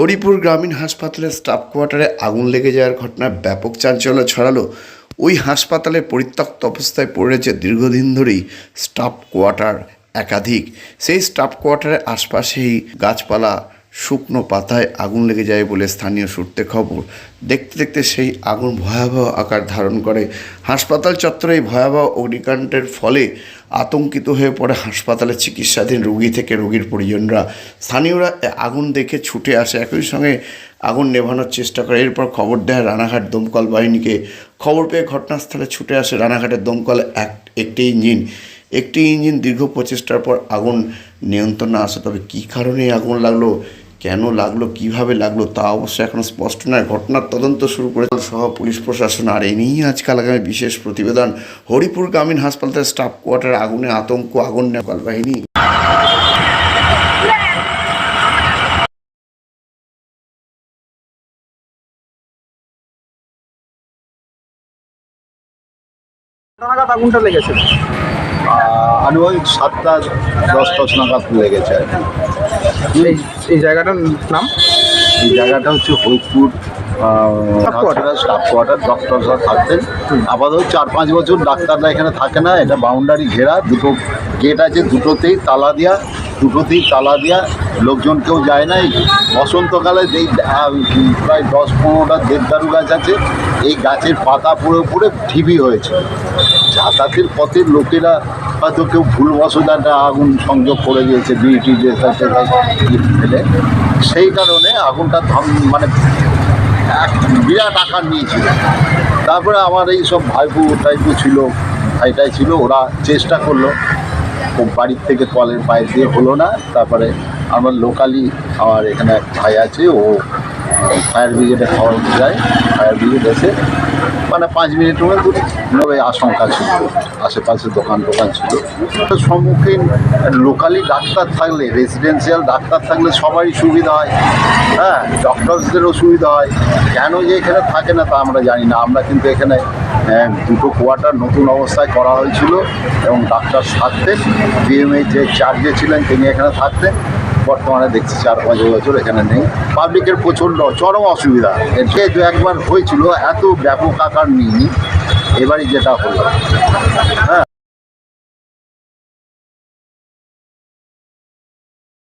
হরিপুর গ্রামীণ হাসপাতালের স্টাফ কোয়ার্টারে আগুন লেগে যাওয়ার ঘটনায় ব্যাপক চাঞ্চল্য ছড়ালো। ওই হাসপাতালে পরিত্যক্ত অবস্থায় পড়েছে দীর্ঘদিন ধরেই স্টাফ কোয়ার্টার একাধিক। সেই স্টাফ কোয়ার্টারের আশপাশেই গাছপালা শুকনো পাতায় আগুন লেগে যায় বলে স্থানীয় সূত্রে খবর। দেখতে দেখতে সেই আগুন ভয়াবহ আকার ধারণ করে। হাসপাতাল চত্বরে এই ভয়াবহ অগ্নিকাণ্ডের ফলে আতঙ্কিত হয়ে পড়ে হাসপাতালে চিকিৎসাধীন রোগী থেকে রোগীর পরিজনরা। স্থানীয়রা আগুন দেখে ছুটে আসে একই সঙ্গে আগুন নেভানোর চেষ্টা করে। এরপর খবর দেয় রানাঘাট দমকল বাহিনীকে। খবর পেয়ে ঘটনাস্থলে ছুটে আসে রানাঘাটের দমকল এক, একটি ইঞ্জিন। একটি ইঞ্জিন দীর্ঘ প্রচেষ্টার পর আগুন নিয়ন্ত্রণে আসে। তবে কী কারণে আগুন লাগল? কেন লাগল কীভাবে লাগল তা অবশ্য এখনও স্পষ্ট নয়। ঘটনার তদন্ত শুরু করে সহ পুলিশ প্রশাসন আর এই নিয়েই আজকাল আগামী বিশেষ প্রতিবেদন। হরিপুর গ্রামীণ হাসপাতালের স্টাফ কোয়ার্টার আগুনে আতঙ্ক আগুন নেপাল বাহিনী আগুনটা লেগেছিল। আহ, আনুমানিক সাতটা দশ দশ নাগাদ লেগেছে আর কি। এই জায়গাটার নাম? এই জায়গাটা হচ্ছে হরিপুর. স্টাফ কোয়ার্টার ডক্টররা থাকতেন। আপাতত চার পাঁচ বছর ডাক্তাররা এখানে থাকে না এটা বাউন্ডারি ঘেরা। দুটো গেট আছে দুটোতেই তালা দেওয়া দুটোতেই তালা দেওয়া লোকজন কেউ যায় না বসন্তকালে যেই প্রায় দশ পনেরোটা দেবদারু গাছ আছে এই গাছের পাতা পুরো পুরো ঢিবি হয়েছে। যাতায়াতের পথের লোকেরা হয়তো কেউ ভুলবশত একটা আগুন সংযোগ করে দিয়েছে, বিইটি ফেলে। সেই কারণে আগুনটা ধম- মানে এক বিরাট আকার নিয়েছিল। তারপরে আমার এই সব ভাইপু টাইপু ছিল, ভাইটাই ছিল, ওরা চেষ্টা করল। বাড়ির থেকে কলের পাইপ দিয়ে হলো না, তারপরে আমার লোকালি আমার এখানে এক ভাই আছে, ও ফায়ার ব্রিগেডে খবর যায়, ফায়ার ব্রিগেড এসে মানে পাঁচ মিনিট মিনিটের মধ্যে নবে আশঙ্কা ছিল, আশেপাশে দোকান টোকান ছিল। সম্মুখীন লোকালি ডাক্তার থাকলে রেসিডেন্সিয়াল ডাক্তার থাকলে সবারই সুবিধা হয়। হ্যাঁ ডক্টরসদেরও সুবিধা হয়। কেন যে এখানে থাকে না তা আমরা জানি না। আমরা কিন্তু এখানে দুটো কোয়ার্টার নতুন অবস্থায় করা হয়েছিল এবং ডাক্তার থাকতেন ডিএমএ যে চার্জে ছিলেন তিনি এখানে থাকতেন। বর্তমানে দেখছি চার পাঁচ বছর এখানে নেই। পাবলিকের প্রচণ্ড, চরম অসুবিধা। এতে দু একবার হয়েছিল, এত ব্যাপক আকার নিইনি। এবারই যেটা হলো। হ্যাঁ।